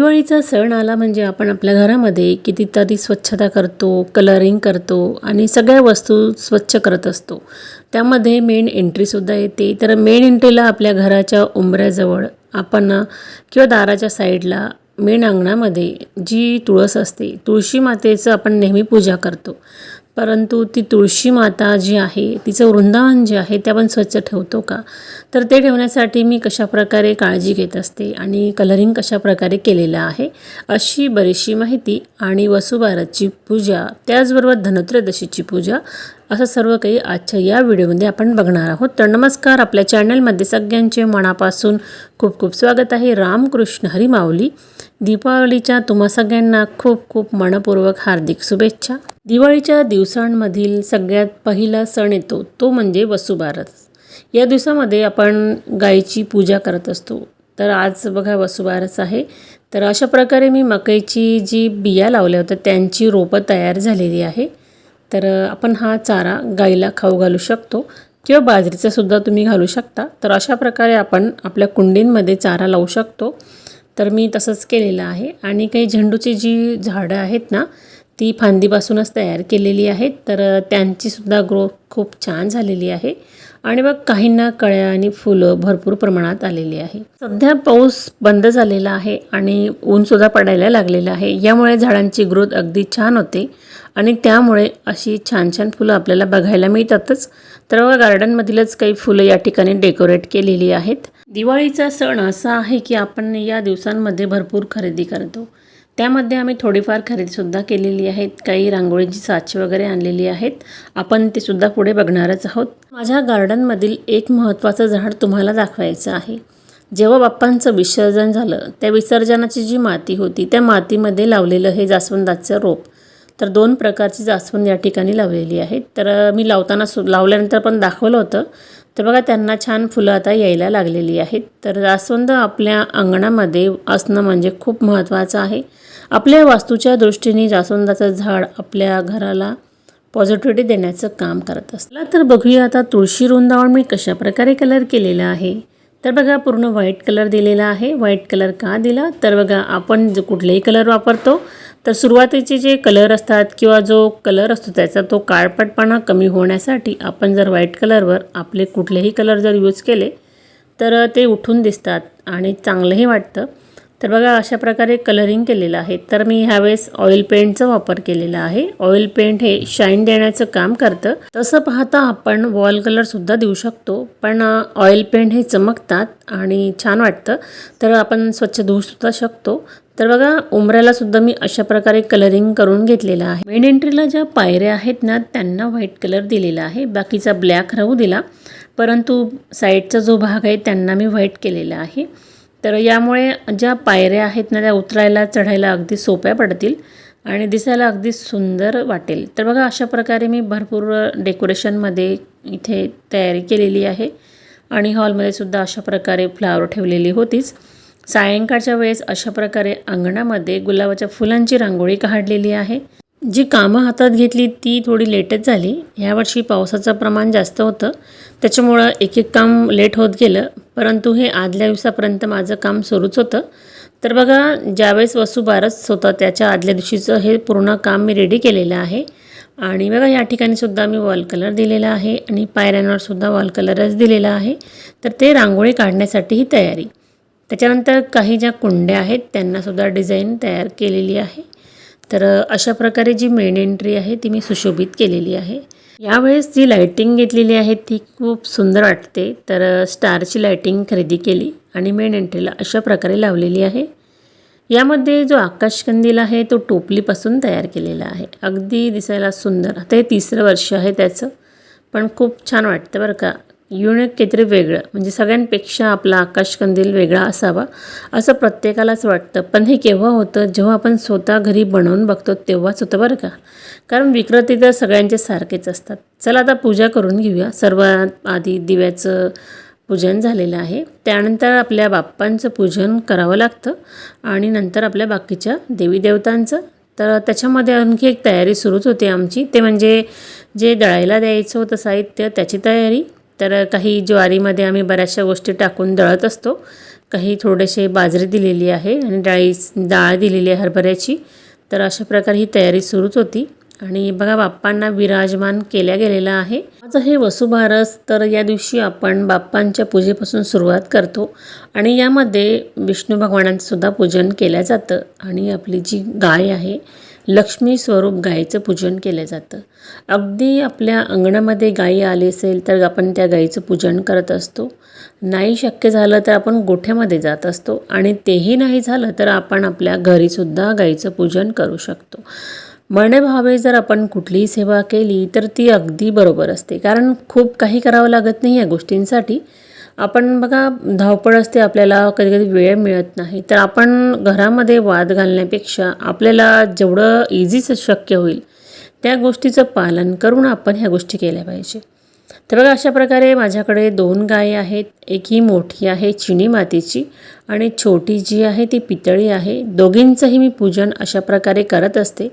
दिवाळीचा सण आला म्हणजे आपण आपल्या घरामध्ये कितीतरी स्वच्छता करतो कलरिंग करतो आणि सगळ्या वस्तू स्वच्छ करत असतो. त्यामध्ये मेन एंट्रीसुद्धा येते. तर मेन एंट्रीला आपल्या घराच्या उंबऱ्याजवळ आपण किंवा दाराच्या साईडला मेन अंगणामध्ये जी तुळस असते तुळशी मातेचं आपण नेहमी पूजा करतो. परंतु ती तुळशी माता जी आहे तिचं वृंदावन जे आहे ते आपण स्वच्छ ठेवतो का? तर ते ठेवण्यासाठी मी कशाप्रकारे काळजी घेत असते आणि कलरिंग कशाप्रकारे केलेलं आहे अशी बरीचशी माहिती आणि वसुबारसची पूजा त्याचबरोबर धनत्रयोदशीची पूजा असं सर्व काही आजच्या या व्हिडिओमध्ये आपण बघणार आहोत. तर नमस्कार आपल्या चॅनलमध्ये सगळ्यांचे मनापासून खूप खूप स्वागत आहे. रामकृष्ण हरिमावली दीपावलीच्या तुम्हा सगळ्यांना खूप खूप मनपूर्वक हार्दिक शुभेच्छा. दिवाळीच्या दिवसांमधील सगळ्यात पहिला सण येतो तो म्हणजे वसुबारस. या दिवसामध्ये आपण गायीची पूजा करत असतो. तर आज बघा वसुबारस आहे. तर अशा प्रकारे मी मकईची जी बिया लावल्या होत्या त्यांची रोपं तयार झालेली आहे. तर आपण हा चारा गाईला खाऊ घालू शकतो किंवा बाजरीचासुद्धा तुम्ही घालू शकता. तर अशा प्रकारे आपण आपल्या कुंडींमध्ये चारा लावू शकतो. तर मी तसंच केलेलं आहे. आणि काही झेंडूची जी झाडं आहेत ना ती फांदीपासूनच तयार केलेली आहेत. तर त्यांचीसुद्धा ग्रोथ खूप छान झालेली आहे. आणि मग काहींना कळ्या आणि फुलं भरपूर प्रमाणात आलेली आहे. सध्या पाऊस बंद झालेला आहे आणि ऊनसुद्धा पडायला लागलेलं आहे. यामुळे झाडांची ग्रोथ अगदी छान होते आणि त्यामुळे अशी छान छान फुलं आपल्याला बघायला मिळतातच. तर गार्डनमधीलच काही फुलं या ठिकाणी डेकोरेट केलेली आहेत. दिवाळीचा सण असा आहे की आपण या दिवसांमध्ये भरपूर खरेदी करतो. त्यामध्ये आम्ही थोडीफार खरेदीसुद्धा केलेली आहेत. काही रांगोळीची साची वगैरे आणलेली आहेत. आपण ते सुद्धा पुढे बघणारच आहोत. माझ्या गार्डनमधील एक महत्त्वाचं झाड तुम्हाला दाखवायचं आहे. जेव्हा बाप्पांचं विसर्जन झालं त्या विसर्जनाची जी माती होती त्या मातीमध्ये लावलेलं हे जास्वंदाचं रोप. तर दोन प्रकारची जास्वंद या ठिकाणी लावलेली आहेत. तर मी लावताना सु लावल्यानंतर पण दाखवलं होतं. तर बघा त्यांना छान फुलं आता यायला लागलेली आहेत. तर जास्वंद आपल्या अंगणामध्ये असणं म्हणजे खूप महत्त्वाचं आहे. आपल्या वास्तूच्या दृष्टीने जास्वंदाचं झाड आपल्या घराला पॉझिटिव्हिटी देण्याचं काम करत असला तर बघूया आता तुळशी रुंदावण मी कशाप्रकारे कलर केलेला आहे. तर बघा पूर्ण व्हाईट कलर दिलेला आहे. व्हाईट कलर का दिला? तर बघा आपण जो कुठलेही कलर वापरतो तर सुरुवातीचे जे कलर असतात किंवा जो कलर असतो त्याचा तो काळपटपणा कमी होण्यासाठी आपण जर व्हाईट कलरवर आपले कुठलेही कलर जर यूज केले तर ते उठून दिसतात आणि चांगलंही वाटतं. तर बघा अशा प्रकारे कलरिंग केलेलं आहे. तर मी ह्यावेळेस ऑइल पेंटचा वापर केलेला आहे. ऑइल पेंट हे शाईन देण्याचं काम करतं. तसं पाहता आपण वॉल कलरसुद्धा देऊ शकतो. पण ऑइल पेंट हे चमकतात आणि छान वाटतं. तर आपण स्वच्छ धुवूसुद्धा शकतो. तर बघा उमऱ्याला सुद्धा मी अशा प्रकारे कलरिंग करून घेतलेलं आहे. मेन एंट्रीला ज्या पायऱ्या आहेत ना त्यांना व्हाईट कलर दिलेला आहे. बाकीचा ब्लॅक राहू दिला. परंतु साईडचा जो भाग आहे त्यांना मी व्हाईट केलेला आहे. तर यामुळे ज्या पायऱ्या आहेत ना त्या उतरायला चढायला अगदी सोप्या पडतील आणि दिसायला अगदी सुंदर वाटेल. तर बघा अशा प्रकारे मी भरपूर डेकोरेशनमध्ये इथे तयारी केलेली आहे आणि हॉलमध्ये सुद्धा अशा प्रकारे फ्लावर ठेवलेली होतीच. सायंकाळच्या वेळेस अशा प्रकारे अंगणामध्ये गुलाबाच्या फुलांची रांगोळी काढलेली आहे. जी कामं हातात घेतली ती थोडी लेटच झाली. ह्यावर्षी पावसाचं प्रमाण जास्त होतं. त्याच्यामुळं एक एक काम लेट होत गेलं. परंतु हे आदल्या दिवसापर्यंत माझं काम सुरूच होतं. तर बघा ज्यावेळेस वसुबारस होतं त्याच्या आदल्या दिवशीचं हे पूर्ण काम मी रेडी केलेलं आहे. आणि बघा या ठिकाणी सुद्धा मी वॉल कलर दिलेला आहे आणि पायऱ्यांवर सुद्धा वॉल कलरच दिलेला आहे. तर ते रांगोळी काढण्यासाठी ही तयारी. त्याच्यानंतर काही ज्या कुंड्या आहेत त्यांनासुद्धा डिझाईन तयार केलेली आहे. तर अशा प्रकारे जी मेन एंट्री आहे ती मी सुशोभित केलेली आहे. यावेळेस जी लायटिंग घेतलेली आहे ती खूप सुंदर वाटते. तर स्टारची लायटिंग खरेदी केली आणि मेन एंट्रीला अशा प्रकारे लावलेली आहे. यामध्ये जो आकाशकंदील आहे तो टोपलीपासून तयार केलेला आहे. अगदी दिसायला सुंदर. आता हे तिसरं वर्ष आहे त्याचं पण खूप छान वाटतं बरं का. युनिक काहीतरी वेगळं म्हणजे सगळ्यांपेक्षा आपला आकाशकंदील वेगळा असावा असं प्रत्येकालाच वाटतं. पण हे केव्हा होतं? जेव्हा आपण स्वतः घरी बनवून बघतो तेव्हाच होतं बरं का? कारण विक्रेते तर सगळ्यांचे सारखेच असतात. चला आता पूजा करून घेऊया. सर्वात आधी दिव्याचं पूजन झालेलं आहे. त्यानंतर आपल्या बाप्पांचं पूजन करावं लागतं आणि नंतर आपल्या बाकीच्या देवी देवतांचं तर त्याच्यामध्ये आणखी एक तयारी सुरूच होती आमची. ते म्हणजे जे दळायला द्यायचं होतं साहित्य त्याची तयारी तर काही ज्वारीमध्ये आम्ही बऱ्याचशा गोष्टी टाकून दळत असतो. काही थोडेसे बाजरी दिलेली आहे आणि डाळी डाळ दिलेली आहे हरभऱ्याची. तर अशा प्रकारे ही तयारी सुरूच होती. आणि बघा बाप्पांना विराजमान केल्या गेलेलं आहे. आज हे वसुबारस तर या दिवशी आपण बाप्पांच्या पूजेपासून सुरुवात करतो. आणि यामध्ये विष्णू भगवानांचं सुद्धा पूजन केलं जातं. आणि आपली जी गाय आहे लक्ष्मी स्वरूप गायीचं पूजन केलं जातं. अगदी आपल्या अंगणामध्ये गायी आली असेल तर आपण त्या गायीचं पूजन करत असतो. नाही शक्य झालं तर आपण गोठ्यामध्ये जात असतो आणि तेही नाही झालं तर आपण आपल्या घरीसुद्धा गायीचं पूजन करू शकतो. मनेभावे जर आपण कुठलीही सेवा केली तर ती अगदी बरोबर असते. कारण खूप काही करावं लागत नाही या गोष्टींसाठी. आपण बघा धावपळ असते आपल्याला कधी कधी वेळ मिळत नाही. तर आपण घरामध्ये वाद घालण्यापेक्षा आपल्याला जेवढं इझीच शक्य होईल त्या गोष्टीचं पालन करून आपण ह्या गोष्टी केल्या पाहिजे. तर बघा अशा प्रकारे माझ्याकडे दोन गाय आहेत. एक ही मोठी आहे चिनी मातीची आणि छोटी जी आहे ती पितळी आहे. दोघींचंही मी पूजन अशा प्रकारे करत असते.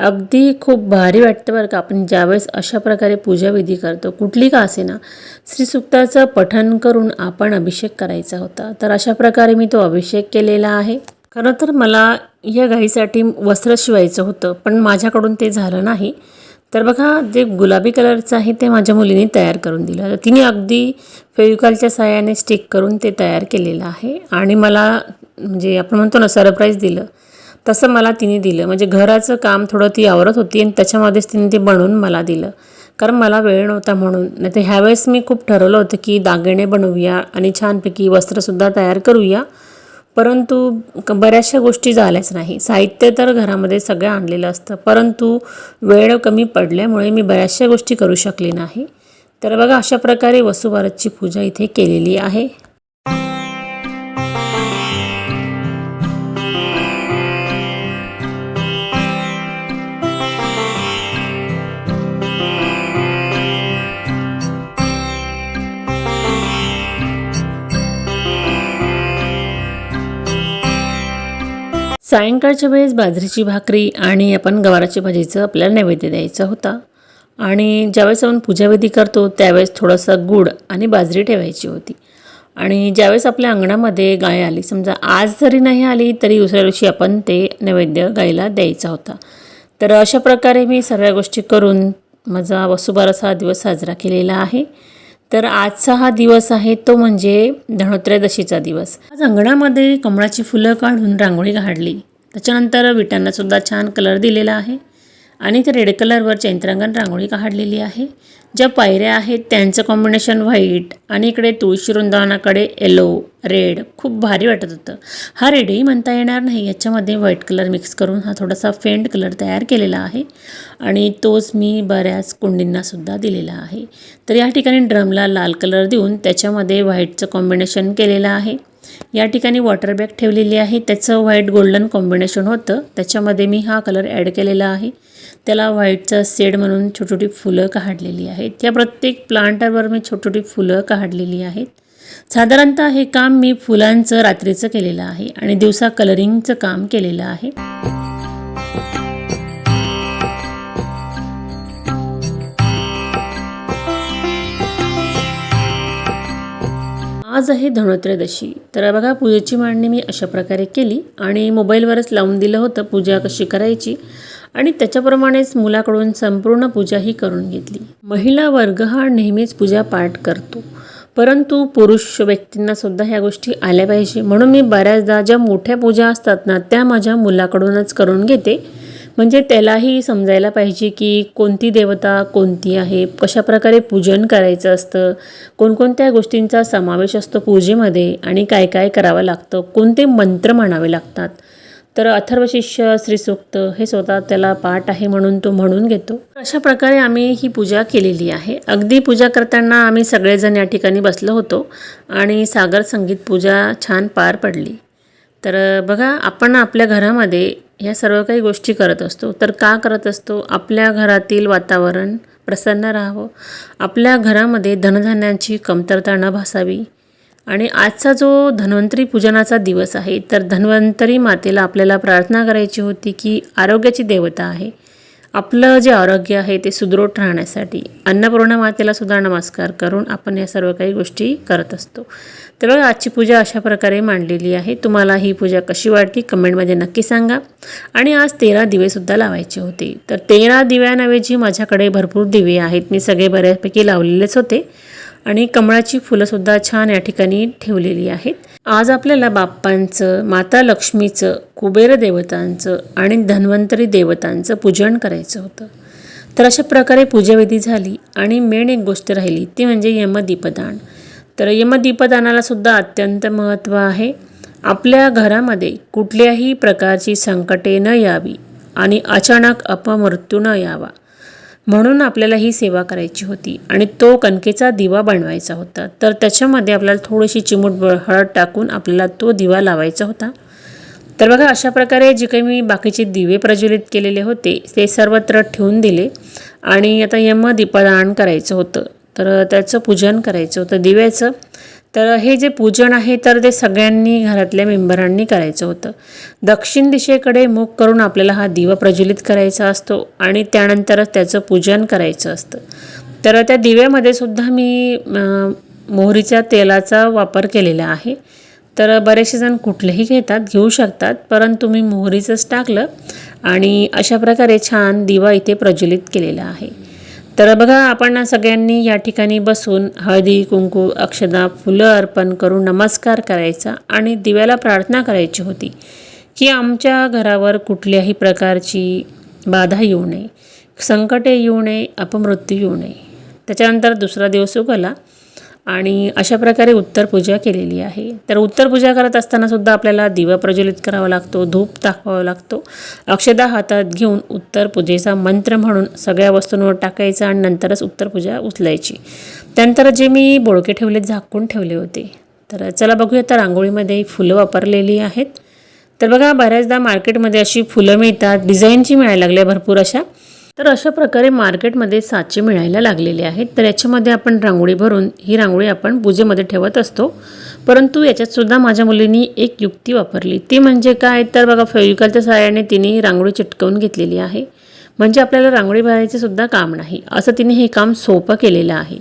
अगदी खूप भारी वाटतं बरं का. आपण ज्यावेळेस अशा प्रकारे पूजाविधी करतो कुठली का असेना श्रीसुक्ताचं पठण करून आपण अभिषेक करायचा होता. तर अशा प्रकारे मी तो अभिषेक केलेला आहे. खरं तर मला या गाईसाठी वस्त्र शिवायचं होतं पण माझ्याकडून ते झालं नाही. तर बघा जे गुलाबी कलरचं आहे ते माझ्या मुलीने तयार करून दिलं. तर तिने अगदी फेविकॉलच्या सहाय्याने स्टिक करून ते तयार केलेलं आहे. आणि मला म्हणजे आपण म्हणतो ना सरप्राईज दिलं. तसं मला तिने दिलं. म्हणजे घराचं काम थोडं ती आवरत होती आणि त्याच्यामध्येच तिने ते बनवून मला दिलं. कारण मला वेळ नव्हता म्हणून. नाही तर ह्यावेळेस मी खूप ठरवलं होतं की दागिने बनवूया आणि छानपैकी वस्त्रसुद्धा तयार करूया. परंतु क बऱ्याचशा गोष्टी झाल्याच नाही. साहित्य तर घरामध्ये सगळं आणलेलं असतं. परंतु वेळ कमी पडल्यामुळे मी बऱ्याचशा गोष्टी करू शकले नाही. तर बघा अशा प्रकारे वसुबारसची पूजा इथे केलेली आहे. सायंकाळच्या वेळेस बाजरीची भाकरी आणि आपण गवाराची भाजीचं आपल्याला नैवेद्य द्यायचा होता. आणि ज्यावेळेस आपण पूजाविधी करतो त्यावेळेस थोडंसं गूळ आणि बाजरी ठेवायची होती. आणि ज्यावेळेस आपल्या अंगणामध्ये गाय आली समजा आज जरी नाही आली तरी दुसऱ्या दिवशी आपण ते नैवेद्य गायला द्यायचा होता. तर अशा प्रकारे मी सर्व गोष्टी करून माझा वसुबारस हा दिवस साजरा केलेला आहे. तर आजचा हा दिवस आहे तो म्हणजे धनोत्रयोदशीचा दिवस. आज अंगणामध्ये कमळाची फुलं काढून रांगोळी काढली. त्याच्यानंतर विटांना सुद्धा छान कलर दिलेला आहे. आणि ते रेड कलरवर चैत्रांगण रांगोळी काढलेली आहे. ज्या पायऱ्या आहेत त्यांचं कॉम्बिनेशन व्हाईट आणि इकडे तुळशी वृंदावनाकडे येलो रेड खूप भारी वाटत होतं. हा रेडही म्हणता येणार नाही. याच्यामध्ये व्हाईट कलर मिक्स करून हा थोडासा फेंट कलर तयार केलेला आहे. आणि तोच मी बऱ्याच कुंडींनासुद्धा दिलेला आहे. तर या ठिकाणी ड्रमला लाल कलर देऊन त्याच्यामध्ये व्हाईटचं कॉम्बिनेशन केलेलं आहे. या ठिकाणी वॉटर बॅग ठेवलेली आहे. त्याचं व्हाईट गोल्डन कॉम्बिनेशन होतं. त्याच्यामध्ये मी हा कलर ॲड केलेला आहे. त्याला व्हाईटचा सेड म्हणून छोटी छोटी फुलं काढलेली आहेत. या प्रत्येक प्लांटरवर मी छोटी छोटी फुलं काढलेली आहेत. साधारणतः हे काम मी फुलांचं रात्रीचं केलेलं आहे आणि दिवसा कलरिंगचं काम केलेलं आहे. आज आहे धनोत्रयोदशी. तर बघा पूजेची मांडणी मी अशा प्रकारे केली आणि मोबाईलवरच लावून दिलं होतं. पूजा कशी करायची? आणि त्याच्याप्रमाणेच मुलाकडून संपूर्ण पूजाही करून घेतली. महिला वर्ग हा नेहमीच पूजा पाठ करतो. परंतु पुरुष व्यक्तींना सुद्धा ह्या गोष्टी आल्या पाहिजे. म्हणून मी बऱ्याचदा ज्या मोठ्या पूजा असतात ना त्या माझ्या मुलाकडूनच करून घेते. म्हणजे त्यालाही समजायला पाहिजे की कोणती देवता कोणती आहे कशाप्रकारे पूजन करायचं असतं कोणकोणत्या गोष्टींचा समावेश असतो पूजेमध्ये आणि काय काय करावं लागतं कोणते मंत्र म्हणावे लागतात. तर अथर्वशिष्य श्रीसूक्त हे स्वतः त्याला पाठ आहे म्हणून तो म्हणून घेतो. अशा प्रकारे आम्ही ही पूजा केलेली आहे. अगदी पूजा करताना आम्ही सगळेजण या ठिकाणी बसलो होतो आणि सागर संगीत पूजा छान पार पडली. तर बघा आपण आपल्या घरामध्ये ह्या सर्व काही गोष्टी करत असतो. तर का करत असतो? आपल्या घरातील वातावरण प्रसन्न राहावं. आपल्या घरामध्ये धनधान्यांची कमतरता न भासावी. आणि आजचा जो धन्वंतरी पूजनाचा दिवस आहे तर धन्वंतरी मातेला आपल्याला प्रार्थना करायची होती की आरोग्याची देवता आहे. आपलं जे आरोग्य आहे ते सुदृढ राहण्यासाठी अन्नपूर्णा मातेला सुद्धा नमस्कार करून आपण या सर्व काही गोष्टी करत असतो. तर बघा आजची पूजा अशा प्रकारे मांडलेली आहे. तुम्हाला ही पूजा कशी वाटली कमेंटमध्ये नक्की सांगा. आणि आज तेरा दिवेसुद्धा लावायचे होते. तर तेरा दिव्यांऐवजी माझ्याकडे भरपूर दिवे आहेत. मी सगळे बऱ्यापैकी लावलेलेच होते. आणि कमळाची फुलंसुद्धा छान या ठिकाणी ठेवलेली आहेत. आज आपल्याला बाप्पांचं माता लक्ष्मीचं कुबेर देवतांचं आणि धन्वंतरी देवतांचं पूजन करायचं होतं. तर अशा प्रकारे पूजाविधी झाली आणि मेन एक गोष्ट राहिली ती म्हणजे यमदीपदान. तर यमदीपदानाला सुद्धा अत्यंत महत्त्व आहे. आपल्या घरामध्ये कुठल्याही प्रकारची संकटे न यावी आणि अचानक अपमृत्यू न यावा. म्हणून आपल्याला ही सेवा करायची होती. आणि तो कणकेचा दिवा बनवायचा होता. तर त्याच्यामध्ये आपल्याला थोडीशी चिमूट हळद टाकून आपल्याला तो दिवा लावायचा होता. तर बघा अशा प्रकारे जे काही मी बाकीचे दिवे प्रज्वलित केलेले होते ते सर्वत्र ठेवून दिले. आणि आता यम दीपदान करायचं होतं. तर त्याचं पूजन करायचं होतं दिव्याचं. तर हे जे पूजन आहे तर ते सगळ्यांनी घरातल्या मेंबरांनी करायचं होतं. दक्षिण दिशेकडे मुख करून आपल्याला हा दिवा प्रज्वलित करायचा असतो आणि त्यानंतरच त्याचं पूजन करायचं असतं. तर त्या दिव्यामध्ये सुद्धा मी मोहरीच्या तेलाचा वापर केलेला आहे. तर बरेचसे जण कुठलेही घेतात घेऊ शकतात परंतु मी मोहरीचंच टाकलं आणि अशा प्रकारे छान दिवा इथे प्रज्वलित केलेला आहे. तर बघा आपण सगळ्यांनी या ठिकाणी बसून हळदी कुंकू अक्षदा फुलं अर्पण करून नमस्कार करायचा आणि दिव्याला प्रार्थना करायची होती की आमच्या घरावर कुठल्याही प्रकारची बाधा येऊ नये संकटे येऊ नये अपमृत्यू येऊ नये. त्याच्यानंतर दुसरा दिवस उगाला. आणि अशा प्रकारे उत्तर पूजा केलेली आहे. तर उत्तर पूजा करत असताना सुद्धा आपल्याला दिवा प्रज्वलित करावा लागतो धूप दाखवावा लागतो. अक्षदा हातात घेऊन उत्तर पूजेचा मंत्र म्हणून सगळ्या वस्तूंवर टाकायचा आणि नंतरच उत्तर पूजा उचलायची. त्यानंतर जे मी बोळके ठेवले झाकून ठेवले होते. तर चला बघूया तर रांगोळीमध्ये फुलं वापरलेली आहेत. तर बघा बऱ्याचदा मार्केटमध्ये अशी फुलं मिळतात डिझाईनची मिळायला लागल्या भरपूर अशा. तर अशा प्रकारे मार्केटमध्ये साचे मिळायला लागलेले आहेत. तर याच्यामध्ये आपण रांगोळी भरून ही रांगोळी आपण पूजेमध्ये ठेवत असतो. परंतु याच्यातसुद्धा माझ्या मुलींनी एक युक्ती वापरली. ती म्हणजे काय? तर बघा फेविकलच्या सहाय्याने तिने रांगोळी चिटकवून घेतलेली आहे. म्हणजे आपल्याला रांगोळी भरायचे सुद्धा काम नाही. असं तिने हे काम सोपं केलेलं आहे.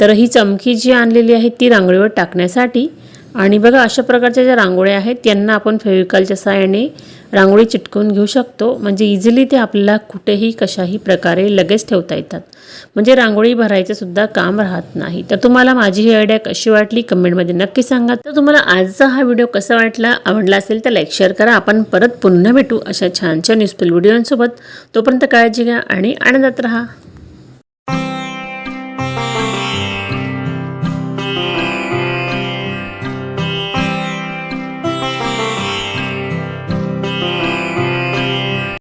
तर ही चमकी जी आणलेली आहे ती रांगोळीवर टाकण्यासाठी आणि बघा अशा प्रकारच्या ज्या रांगोळ्या आहेत त्यांना आपण फेविकॉलच्या सहाय्याने रांगोळी चिटकवून घेऊ शकतो. म्हणजे इझिली ते आपल्याला कुठेही कशाही प्रकारे लगेच ठेवता येतात. म्हणजे रांगोळी भरायचं सुद्धा काम राहत नाही. तर तुम्हाला माझी ही आयडिया कशी वाटली? कमेंटमध्ये नक्की सांगा. तर तुम्हाला आजचा हा व्हिडिओ कसा वाटला? आवडला असेल तर लाईक शेअर करा. आपण परत पुन्हा भेटू अशा छान छान युजफुल व्हिडिओंसोबत तोपर्यंत काळजी घ्या आणि आनंदात राहा.